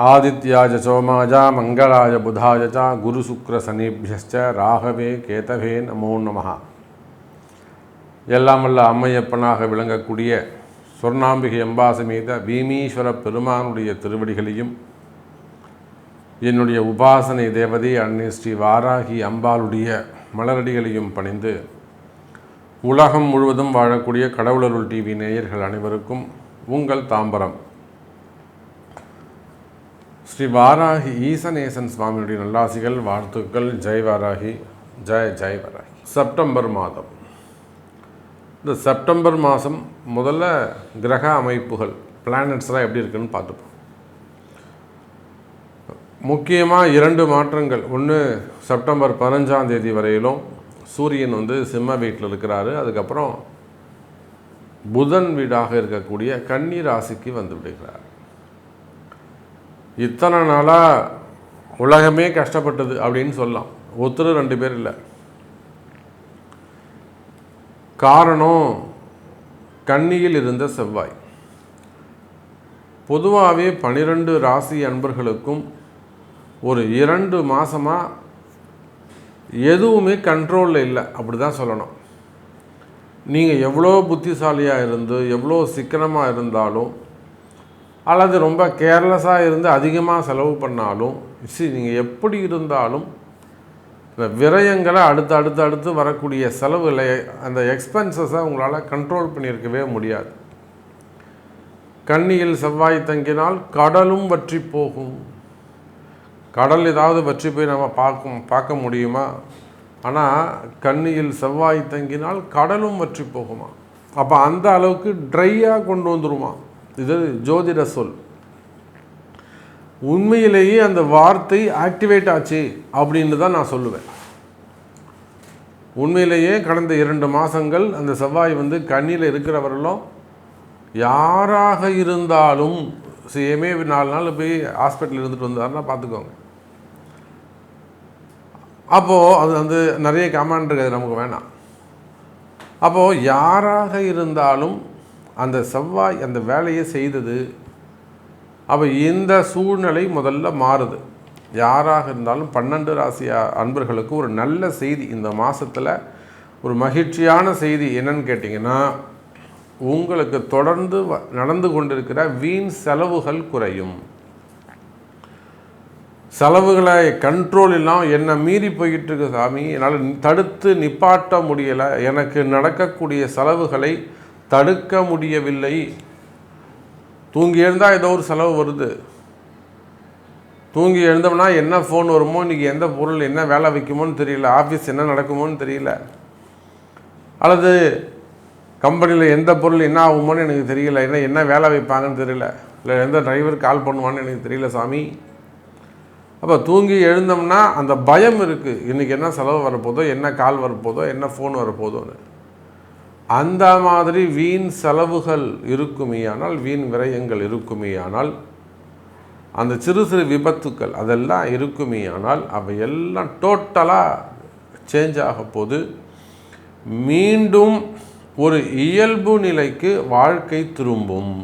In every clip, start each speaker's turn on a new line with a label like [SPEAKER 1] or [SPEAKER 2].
[SPEAKER 1] ஆதித்யாஜ சோமாஜா மங்களாய புதாய ச குரு சுக்ர சனிபியஸ்ச ராகவே கேதவே நமோ நமகா எல்லாம் வல்ல அம்மையப்பனாக விளங்கக்கூடிய சொர்ணாம்பிகை அம்பாசமேத பீமீஸ்வர பெருமானுடைய திருவடிகளையும் என்னுடைய உபாசனை தேவதை அன்னை ஸ்ரீ வாராகி அம்பாளுடைய மலரடிகளையும் பணிந்து உலகம் முழுவதும் வாழக்கூடிய கடவுளருள் டிவி நேயர்கள் அனைவருக்கும் உங்கள் தாம்பரம். ஸ்ரீ வாராகி ஈசநேசன் சுவாமியுடைய நல்லாசிகள் வாழ்த்துக்கள். ஜெய் வாராகி ஜெய் ஜெய் வாராகி. செப்டம்பர் மாதம். இந்த செப்டம்பர் மாதம் முதல்ல கிரக அமைப்புகள் பிளானட்ஸ்லாம் எப்படி இருக்குன்னு பார்த்துப்போம். முக்கியமாக இரண்டு மாற்றங்கள். ஒன்று செப்டம்பர் பதினஞ்சாம் தேதி வரையிலும் சூரியன் வந்து சிம்ம வீட்டில் இருக்கிறாரு. அதுக்கப்புறம் புதன் வீடாக இருக்கக்கூடிய கன்னி ராசிக்கு வந்து விடுகிறார். இத்தனை நாளாக உலகமே கஷ்டப்பட்டது அப்படின்னு சொல்லலாம். ஒருத்தர் ரெண்டு பேர் இல்லை. காரணம் கன்னியில் இருந்த செவ்வாய். பொதுவாகவே பனிரெண்டு ராசி அன்பர்களுக்கும் ஒரு இரண்டு மாதமாக எதுவுமே கண்ட்ரோலில் இல்லை. அப்படி தான் சொல்லணும். நீங்கள் எவ்வளோ புத்திசாலியாக இருந்து எவ்வளோ சிக்கனமாக இருந்தாலும் அல்லது ரொம்ப கேர்லெஸ்ஸாக இருந்து அதிகமாக செலவு பண்ணாலும் சி நீங்கள் எப்படி இருந்தாலும் இந்த விரயங்களை அடுத்து அடுத்து அடுத்து வரக்கூடிய செலவுகளை அந்த எக்ஸ்பென்சஸை உங்களால் கண்ட்ரோல் பண்ணியிருக்கவே முடியாது. கண்ணியில் செவ்வாய் தங்கினால் கடலும் வற்றி போகும். கடல் ஏதாவது வற்றி போய் நம்ம பார்க்கும் பார்க்க முடியுமா? ஆனால் கண்ணியில் செவ்வாய் தங்கினால் கடலும் வற்றி போகுமா? அப்போ அந்த அளவுக்கு ட்ரையாக கொண்டு வந்துருமா? இது ஜோதிட சொல். உண்மையிலேயே அந்த வார்த்தை ஆக்டிவேட் ஆச்சு அப்படின்னு தான் நான் சொல்லுவேன். உண்மையிலேயே கடந்த இரண்டு மாதங்கள் அந்த செவ்வாய் வந்து கண்ணியில் இருக்கிறவர்களும் யாராக இருந்தாலும் சேமே நாலு நாள் போய் ஹாஸ்பிட்டல் இருந்துட்டு வந்தாருன்னா பார்த்துக்கோங்க அப்போது அது வந்து நிறைய கமாண்ட் இருக்குது நமக்கு வேணாம். அப்போது யாராக இருந்தாலும் அந்த செவ்வாய் அந்த வேலையை செய்தது அப்போ இந்த சூழ்நிலை முதல்ல மாறுது. யாராக இருந்தாலும் பன்னெண்டு ராசி அன்பர்களுக்கு ஒரு நல்ல செய்தி. இந்த மாதத்தில் ஒரு மகிழ்ச்சியான செய்தி என்னன்னு கேட்டிங்கன்னா உங்களுக்கு தொடர்ந்து நடந்து கொண்டிருக்கிற வீண் செலவுகள் குறையும். செலவுகளை கண்ட்ரோல் இல்லாமல் என்னை மீறி போய்கிட்டு இருக்கு சாமி. என்னால் தடுத்து நிப்பாட்ட முடியலை. எனக்கு நடக்கக்கூடிய செலவுகளை தடுக்க முடியவில்லை. தூங்கி எழுந்தால் ஏதோ ஒரு செலவு வருது. தூங்கி எழுந்தோம்னா என்ன ஃபோன் வருமோ இன்றைக்கி எந்த பொருள் என்ன வேலை வைக்குமோன்னு தெரியல ஆஃபீஸ் என்ன நடக்குமோன்னு தெரியல. அல்லது கம்பெனியில் எந்த பொருள் என்ன ஆகுமோன்னு எனக்கு தெரியல என்ன என்ன வேலை வைப்பாங்கன்னு தெரியல இல்லை எந்த டிரைவர் கால் பண்ணுவான்னு எனக்கு தெரியல சாமி. அப்போ தூங்கி எழுந்தோம்னா அந்த பயம் இருக்குது இன்றைக்கி என்ன செலவு வரப்போதோ என்ன கால் வரப்போதோ என்ன ஃபோன் வரப்போதோன்னு. அந்த மாதிரி வீண் செலவுகள் இருக்குமேயானால் வீண் விரயங்கள் இருக்குமேயானால் அந்த சிறு சிறு விபத்துக்கள் அதெல்லாம் இருக்குமேயானால் அவை எல்லாம் டோட்டலாக சேஞ்ச் ஆக போது மீண்டும் ஒரு இயல்பு நிலைக்கு வாழ்க்கை திரும்பும்.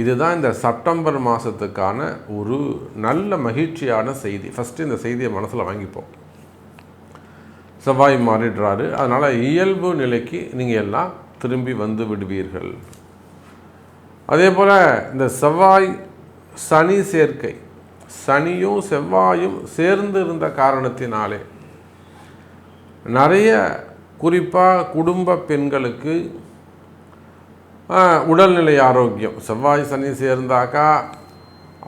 [SPEAKER 1] இதுதான் இந்த செப்டம்பர் மாதத்துக்கான ஒரு நல்ல மகிழ்ச்சியான செய்தி. ஃபஸ்ட்டு இந்த செய்தியை மனசில் வாங்கிப்போம். செவ்வாய் மாறிடுறாரு. அதனால் இயல்பு நிலைக்கு நீங்கள் எல்லாம் திரும்பி வந்து விடுவீர்கள். அதே போல் இந்த செவ்வாய் சனி சேர்க்கை சனியும் செவ்வாயும் சேர்ந்து இருந்த காரணத்தினாலே நிறைய குறிப்பாக குடும்ப பெண்களுக்கு உடல்நிலை ஆரோக்கியம். செவ்வாய் சனி சேர்ந்தாக்கா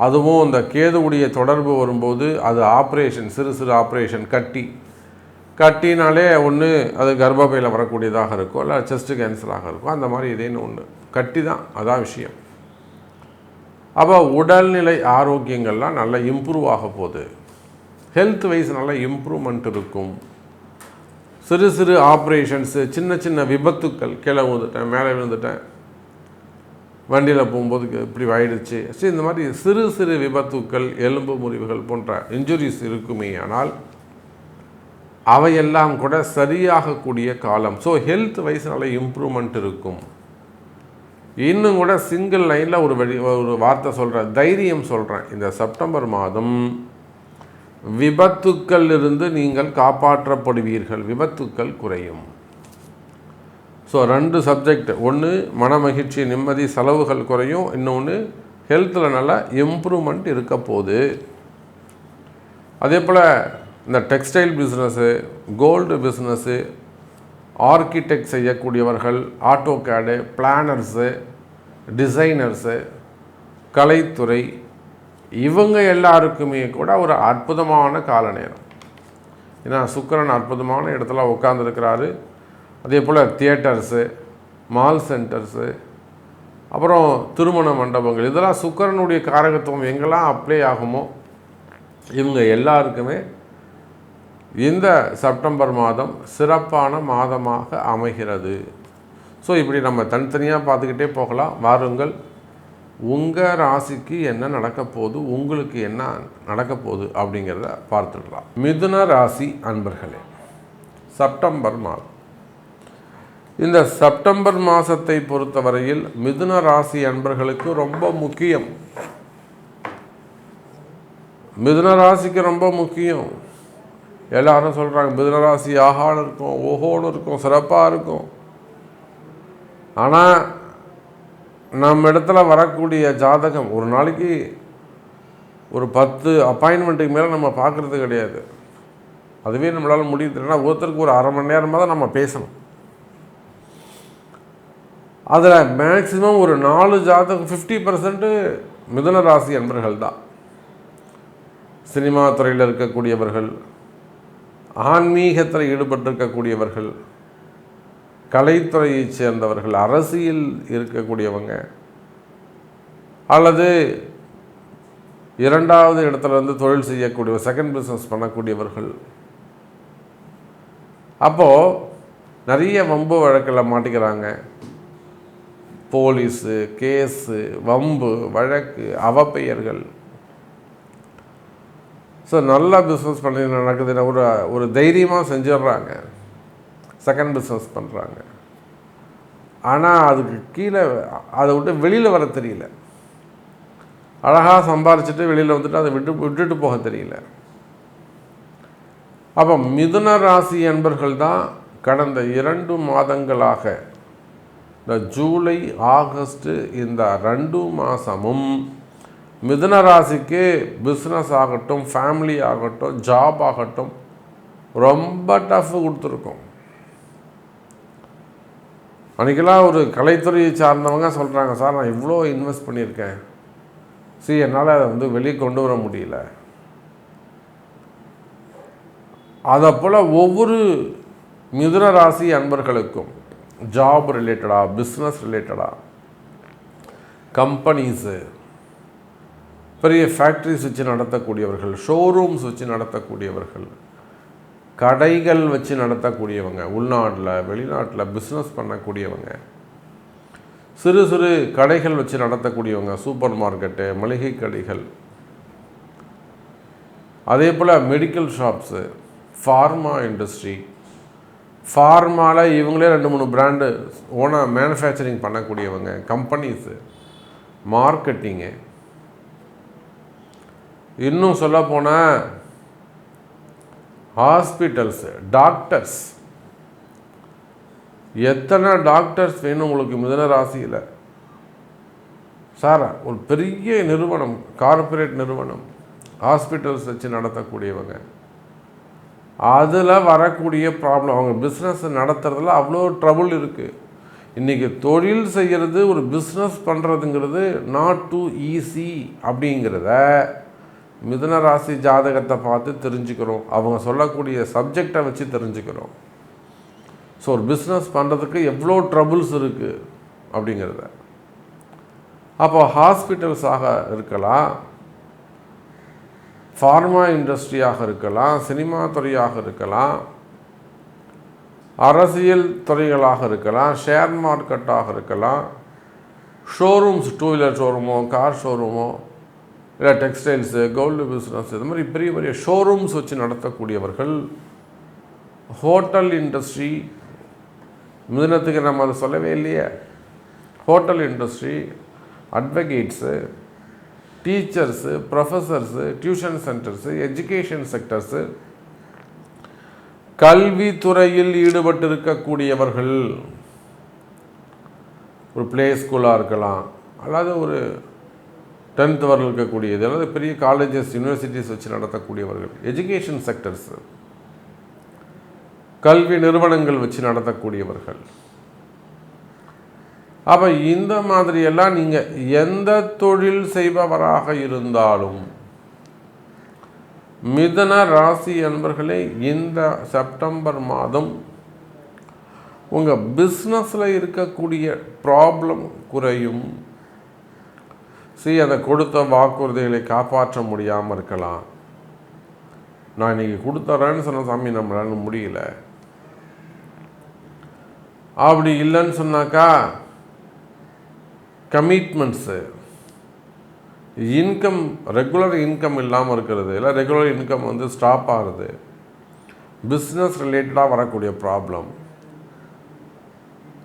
[SPEAKER 1] அதுவும் இந்த கேதுவுடைய தொடர்பு வரும்போது அது ஆப்ரேஷன் சிறு சிறு ஆப்ரேஷன் கட்டி கட்டினாலே ஒன்று அது கர்ப்பப்பையில் வரக்கூடியதாக இருக்கும் இல்லை செஸ்ட்டு கேன்சராக இருக்கும் அந்த மாதிரி இதேன்னு ஒன்று கட்டி தான் அதான் விஷயம். அப்போ உடல்நிலை ஆரோக்கியங்கள்லாம் நல்லா இம்ப்ரூவ் ஆக போகுது. ஹெல்த் வைஸ் நல்லா இம்ப்ரூவ்மெண்ட் இருக்கும். சிறு சிறு ஆப்ரேஷன்ஸு சின்ன சின்ன விபத்துக்கள் கீழே விழுந்துட்டேன் மேலே விழுந்துட்டேன். வண்டியில் போகும்போது இப்படி ஆயிடுச்சு. சரி இந்த மாதிரி சிறு சிறு விபத்துக்கள் எலும்பு முறிவுகள் போன்ற இன்ஜுரிஸ் இருக்குமே ஆனால் அவையெல்லாம் கூட சரியாகக்கூடிய காலம். ஸோ ஹெல்த் வைஸ் இம்ப்ரூவ்மெண்ட் இருக்கும். இன்னும் கூட சிங்கிள் லைனில் ஒரு வழி ஒரு வார்த்தை சொல்கிறேன் தைரியம் சொல்கிறேன் இந்த செப்டம்பர் மாதம் விபத்துக்கள் இருந்து நீங்கள் காப்பாற்றப்படுவீர்கள். விபத்துக்கள் குறையும். ஸோ ரெண்டு சப்ஜெக்ட் ஒன்று மன மகிழ்ச்சி நிம்மதி செலவுகள் குறையும். இன்னொன்று ஹெல்த்தில் நல்லா இம்ப்ரூவ்மெண்ட் இருக்க போகுது. அதே போல் இந்த textile business gold business architect செய்யக்கூடியவர்கள் ஆட்டோ கேடு பிளானர்ஸு டிசைனர்ஸு கலைத்துறை இவங்க எல்லாருக்குமே கூட ஒரு அற்புதமான கால நேரம் ஏன்னா சுக்கரன் அற்புதமான இடத்துல உட்காந்துருக்கிறாரு அதே போல் தியேட்டர்ஸு மால் சென்டர்ஸு அப்புறம் திருமண மண்டபங்கள். இதெல்லாம் சுக்கரனுடைய காரகத்துவம் எங்கெல்லாம் அப்ளை ஆகுமோ இவங்க எல்லாருக்குமே இந்த செப்டம்பர் மாதம் சிறப்பான மாதமாக அமைகிறது. ஸோ இப்படி நம்ம தனித்தனியாக பார்த்துக்கிட்டே போகலாம். வாருங்கள் உங்கள் ராசிக்கு என்ன நடக்க போகுது உங்களுக்கு என்ன நடக்க போகுது அப்படிங்கிறத பார்த்துடலாம். மிதுன ராசி அன்பர்களே செப்டம்பர் மாதம். இந்த செப்டம்பர் மாதத்தை பொறுத்தவரையில் மிதுன ராசி அன்பர்களுக்கு ரொம்ப முக்கியம். மிதுன ராசிக்கு ரொம்ப முக்கியம். எல்லாரும் சொல்கிறாங்க மிதனராசி ஆகான்னு இருக்கும் ஓஹோன்னு இருக்கும் சிறப்பாக இருக்கும். ஆனால் நம்ம இடத்துல வரக்கூடிய ஜாதகம் ஒரு நாளைக்கு ஒரு பத்து அப்பாயின்மெண்ட்டுக்கு மேலே நம்ம பார்க்குறது கிடையாது. அதுவே நம்மளால் முடியுதுன்னா ஒருத்தருக்கு ஒரு அரை மணி நேரமாக தான் நம்ம பேசணும். அதில் மேக்சிமம் ஒரு நாலு ஜாதகம் ஃபிஃப்டி பர்சன்ட்டு மிதுன ராசி அன்பர்கள் தான் சினிமா துறையில் இருக்கக்கூடியவர்கள் ஆன்மீகத்தில் ஈடுபட்டிருக்கக்கூடியவர்கள் கலைத்துறையைச் சேர்ந்தவர்கள் அரசியல் இருக்கக்கூடியவங்க அல்லது இரண்டாவது இடத்துல இருந்து தொழில் செய்யக்கூடிய செகண்ட் பிஸ்னஸ் பண்ணக்கூடியவர்கள். அப்போது நிறைய வம்பு வழக்கில் மாட்டிக்கிறாங்க. போலீஸு கேஸு வம்பு வழக்கு அவப்பெயர்கள். ஸோ நல்லா பிஸ்னஸ் பண்ணி நடக்குதுன்னா ஒரு ஒரு தைரியமாக செஞ்சிடுறாங்க செகண்ட் பிஸ்னஸ் பண்ணுறாங்க ஆனால் அதுக்கு கீழே அதை விட்டு வெளியில் வர தெரியல. அழகாக சம்பாரிச்சிட்டு வெளியில் வந்துட்டு அதை விட்டு விட்டுட்டு போக தெரியல. அப்போ மிதுன ராசி என்பர்கள் தான் கடந்த இரண்டு மாதங்களாக இந்த ஜூலை ஆகஸ்ட்டு இந்த ரெண்டு மாதமும் மிதுன ராசிக்கு பிஸ்னஸ் ஆகட்டும் ஃபேமிலி ஆகட்டும் ஜாப் ஆகட்டும் ரொம்ப டஃப் கொடுத்துருக்கோம். அன்றைக்கெல்லாம் ஒரு கலைத்துறையை சார்ந்தவங்க சொல்கிறாங்க சார் நான் இவ்வளோ இன்வெஸ்ட் பண்ணியிருக்கேன். சரி என்னால் அதை வந்து வெளியே கொண்டு வர முடியல. அதை போல் ஒவ்வொரு மிதுன ராசி அன்பர்களுக்கும் ஜாப் ரிலேட்டடாக பிஸ்னஸ் ரிலேட்டடாக கம்பெனிஸு பெரிய ஃபேக்ட்ரிஸ் வச்சு நடத்தக்கூடியவர்கள் ஷோரூம்ஸ் வச்சு நடத்தக்கூடியவர்கள் கடைகள் வச்சு நடத்தக்கூடியவங்க உள்நாட்டில் வெளிநாட்டில் பிஸ்னஸ் பண்ணக்கூடியவங்க சிறு சிறு கடைகள் வச்சு நடத்தக்கூடியவங்க சூப்பர் மார்க்கெட்டு மளிகை கடைகள் அதே போல் மெடிக்கல் ஷாப்ஸு ஃபார்மா இண்டஸ்ட்ரி ஃபார்மாவில் இவங்களே ரெண்டு மூணு பிராண்டு ஓனாக மேனுஃபேக்சரிங் பண்ணக்கூடியவங்க கம்பெனிஸு மார்க்கெட்டிங்கு இன்னும் சொல்லப்போனால் ஹாஸ்பிட்டல்ஸு டாக்டர்ஸ் எத்தனை டாக்டர்ஸ் வேணும் உங்களுக்கு மிதன ராசியில்? சார் ஒரு பெரிய நிறுவனம் கார்ப்பரேட் நிறுவனம் ஹாஸ்பிட்டல்ஸ் வச்சு நடத்தக்கூடியவங்க. அதில் வரக்கூடிய ப்ராப்ளம் அவங்க பிஸ்னஸ் நடத்துறதுல அவ்வளோ ட்ரபுள் இருக்குது இன்றைக்கி தொழில் செய்கிறது ஒரு பிஸ்னஸ் பண்ணுறதுங்கிறது நாட் டூ ஈஸி அப்படிங்கிறத மிதன ராசி ஜாதகத்தை பார்த்து தெரிஞ்சுக்கிறோம். அவங்க சொல்லக்கூடிய சப்ஜெக்டை வச்சு தெரிஞ்சுக்கிறோம். ஸோ ஒரு பிஸ்னஸ் பண்ணுறதுக்கு எவ்வளோ ட்ரபுள்ஸ் இருக்குது அப்படிங்கிறத. அப்போ ஹாஸ்பிட்டல்ஸாக இருக்கலாம். ஃபார்மா இண்டஸ்ட்ரியாக இருக்கலாம். சினிமா துறையாக இருக்கலாம். அரசியல் துறைகளாக இருக்கலாம். ஷேர் மார்க்கெட்டாக இருக்கலாம். ஷோரூம்ஸ் டூ வீலர் ஷோரூமோ கார் ஷோரூமோ இல்லை டெக்ஸ்டைல்ஸு கோல்டு பிஸ்னஸ் இது மாதிரி பெரிய பெரிய ஷோரூம்ஸ் வச்சு நடத்தக்கூடியவர்கள் ஹோட்டல் இண்டஸ்ட்ரி மிதினத்துக்கு நம்ம அதை சொல்லவே இல்லையே. Hotel industry advocates teachers professors tuition centres education sectors கல்வித்துறையில் ஈடுபட்டிருக்கக்கூடியவர்கள். ஒரு ப்ளே ஸ்கூலாக இருக்கலாம் அல்லது ஒரு டென்த் வரல இருக்கக்கூடியது அல்லது பெரிய காலேஜஸ் யூனிவர்சிட்டிஸ் வச்சு நடத்தக்கூடியவர்கள் எஜுகேஷன் செக்டர்ஸ் கல்வி நிறுவனங்கள் வச்சு நடத்தக்கூடியவர்கள். அப்போ இந்த மாதிரியெல்லாம் நீங்கள் எந்த தொழில் செய்பவராக இருந்தாலும் மிதன ராசி அன்பர்களே இந்த செப்டம்பர் மாதம் உங்கள் பிஸ்னஸில் இருக்கக்கூடிய ப்ராப்ளம் குறையும். சரி அதை கொடுத்த வாக்குறுதிகளை காப்பாற்ற முடியாமல் இருக்கலாம். நான் இன்னைக்கு கொடுத்துறேன்னு சொன்ன சாமி நம்மளால முடியல. அப்படி இல்லைன்னு சொன்னாக்கா கமிட்மெண்ட்ஸு இன்கம் ரெகுலர் இன்கம் இல்லாமல் இருக்கிறது. இல்லை ரெகுலர் இன்கம் வந்து ஸ்டாப் ஆகுது. பிஸ்னஸ் ரிலேட்டடாக வரக்கூடிய ப்ராப்ளம்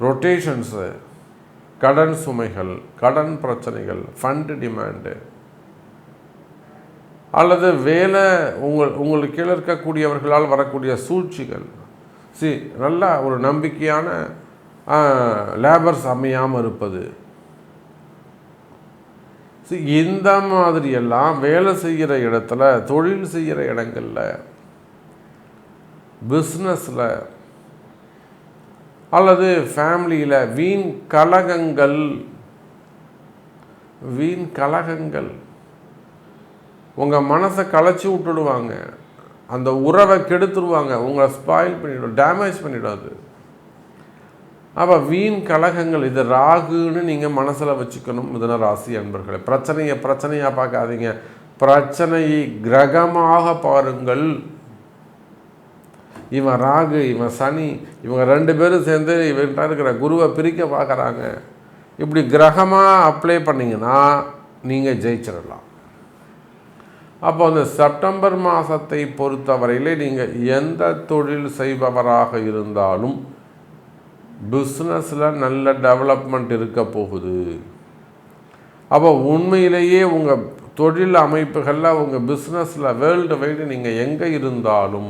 [SPEAKER 1] ரொட்டேஷன்ஸு கடன் சுமைகள் கடன் பிரச்சனைகள் ஃபண்டு டிமாண்டு அல்லது வேலை உங்கள் உங்களுக்கு கீழே இருக்கக்கூடியவர்களால் வரக்கூடிய சூழ்ச்சிகள். சி நல்ல ஒரு நம்பிக்கையான லேபர்ஸ் அமையாமல் இருப்பது. சி இந்த மாதிரியெல்லாம் வேலை செய்கிற இடத்துல தொழில் செய்கிற இடங்களில் பிஸ்னஸில் அல்லது ஃபேமிலியில் வீண் கலகங்கள் வீண் கலகங்கள். உங்கள் மனசை களைச்சி விட்டுடுவாங்க. அந்த உறவை கெடுத்துருவாங்க. உங்களை ஸ்பாயில் பண்ணிவிடும் டேமேஜ் பண்ணிவிடாது அப்போ வீண் கலகங்கள் இது ராகுன்னு நீங்கள் மனசில் வச்சுக்கணும் மிதன ராசி அன்பர்களை. பிரச்சனையை பிரச்சனையாக பார்க்காதீங்க. பிரச்சனையை கிரகமாக பாருங்கள். இவன் ராகு இவன் சனி இவங்க ரெண்டு பேரும் சேர்ந்து இவன்கிட்ட இருக்கிற குருவை பிரிக்க பார்க்குறாங்க. இப்படி கிரகமாக அப்ளை பண்ணிங்கன்னா நீங்கள் ஜெயிச்சிடலாம் அப்போ அந்த செப்டம்பர் மாதத்தை பொறுத்தவரையிலே நீங்கள் எந்த தொழில் செய்பவராக இருந்தாலும் பிஸ்னஸில் நல்ல டெவலப்மெண்ட் இருக்க போகுது. அப்போ உண்மையிலேயே உங்கள் தொழில் அமைப்புகளில் உங்கள் பிஸ்னஸில் வேர்ல்டு வைடு நீங்கள் எங்கே இருந்தாலும்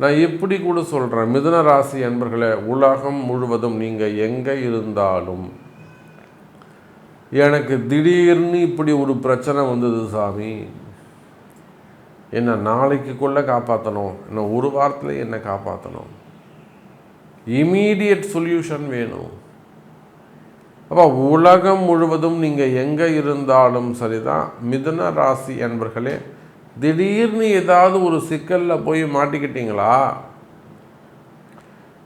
[SPEAKER 1] நான் இப்படி கூட சொல்கிறேன் மிதுன ராசி என்பர்களே உலகம் முழுவதும் நீங்கள் எங்கே இருந்தாலும் எனக்கு திடீர்னு இப்படி ஒரு பிரச்சனை வந்தது சாமி. என்னை நாளைக்குள்ளே காப்பாற்றணும் என்னை ஒரு வாரத்தில் என்னை காப்பாற்றணும் இமீடியட் சொல்யூஷன் வேணும். அப்போ உலகம் முழுவதும் நீங்கள் எங்கே இருந்தாலும் சரிதான். மிதுன ராசி என்பர்களே திடீர்னு ஏதாவது ஒரு சிக்கலில் போய் மாட்டிக்கிட்டீங்களா?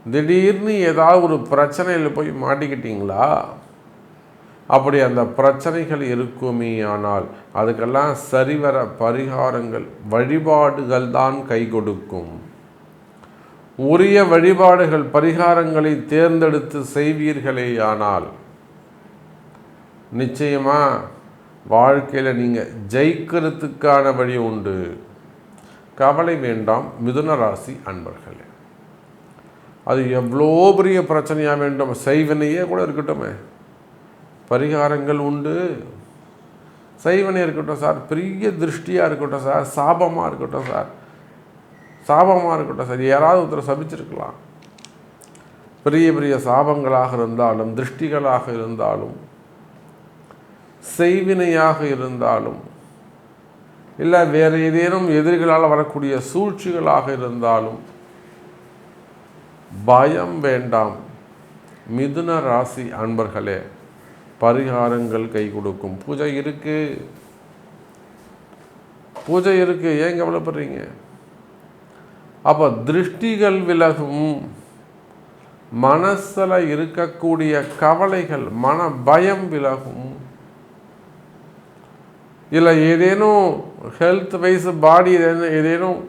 [SPEAKER 1] திடீர்னு ஏதாவது ஒரு பிரச்சனையில் போய் மாட்டிக்கிட்டீங்களா? அப்படி அந்த பிரச்சனைகள் இருக்குமே ஆனால் அதுக்கெல்லாம் சரிவர பரிகாரங்கள் வழிபாடுகள் தான் கை கொடுக்கும். உரிய வழிபாடுகள் பரிகாரங்களை தேர்ந்தெடுத்து செய்வீர்களே ஆனால் நிச்சயமாக வாழ்க்கையில் நீங்கள் ஜெயிக்கிறதுக்கான வழி உண்டு. கவலை வேண்டாம். மிதுன ராசி அன்பர்களே. அது எவ்வளோ பெரிய பிரச்சனையாக வேண்டும். செய்வனையே கூட இருக்கட்டுமே. பரிகாரங்கள் உண்டு. செய்வனே இருக்கட்டும் சார். பெரிய திருஷ்டியாக இருக்கட்டும் சார். சாபமாக இருக்கட்டும் சார். சாபமாக இருக்கட்டும் சார். யாராவது ஒருத்தர் சபிச்சிருக்கலாம். பெரிய பெரிய சாபங்களாக இருந்தாலும் திருஷ்டிகளாக இருந்தாலும் செய்வினையாக இருந்தாலும் இல்லை வேறு ஏதேனும் எதிரிகளால் வரக்கூடிய சூழ்ச்சிகளாக இருந்தாலும் பயம் வேண்டாம். மிதுன ராசி அன்பர்களே பரிகாரங்கள் கை கொடுக்கும். பூஜை இருக்கு. பூஜை இருக்கு. ஏன் கவலைப்படுறீங்க? அப்போ திருஷ்டிகள் விலகும். மனசில் இருக்கக்கூடிய கவலைகள் மன பயம் விலகும். இல்லை ஏதேனும் ஹெல்த் வைஸ் பாடி ஏதேனும்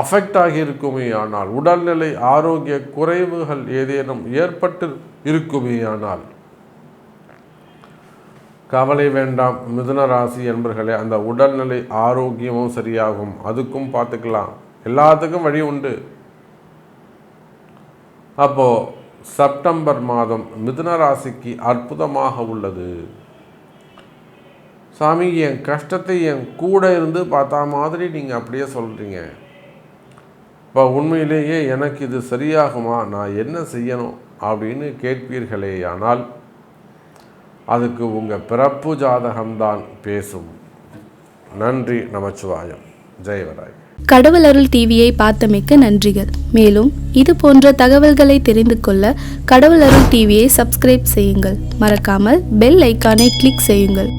[SPEAKER 1] அஃபெக்ட் ஆகியிருக்குமே ஆனால் உடல்நிலை ஆரோக்கிய குறைவுகள் ஏதேனும் ஏற்பட்டு இருக்குமே ஆனால் கவலை வேண்டாம். மிதுன ராசி என்பர்களே அந்த உடல்நிலை ஆரோக்கியமும் சரியாகும். அதுக்கும் பார்த்துக்கலாம். எல்லாத்துக்கும் வழி உண்டு. அப்போது செப்டம்பர் மாதம் மிதுன ராசிக்கு அற்புதமாக உள்ளது. சாமி என் கஷ்டத்தை என் கூட இருந்து பார்த்தா மாதிரி நீங்கள் அப்படியே சொல்கிறீங்க இப்போ உண்மையிலேயே எனக்கு இது சரியாகுமா? நான் என்ன செய்யணும் அப்படின்னு கேட்பீர்களேயானால் அதுக்கு உங்கள் பிறப்பு ஜாதகம்தான் பேசும். நன்றி நமச்சிவாயம். ஜெயவராய்
[SPEAKER 2] கடவுள் அருள் டிவியை பார்த்தமைக்க நன்றிகள். மேலும் இது போன்ற தகவல்களை தெரிந்து கொள்ள கடவுள் அருள் டிவியை சப்ஸ்கிரைப் செய்யுங்கள். மறக்காமல் பெல் ஐக்கானை கிளிக் செய்யுங்கள்.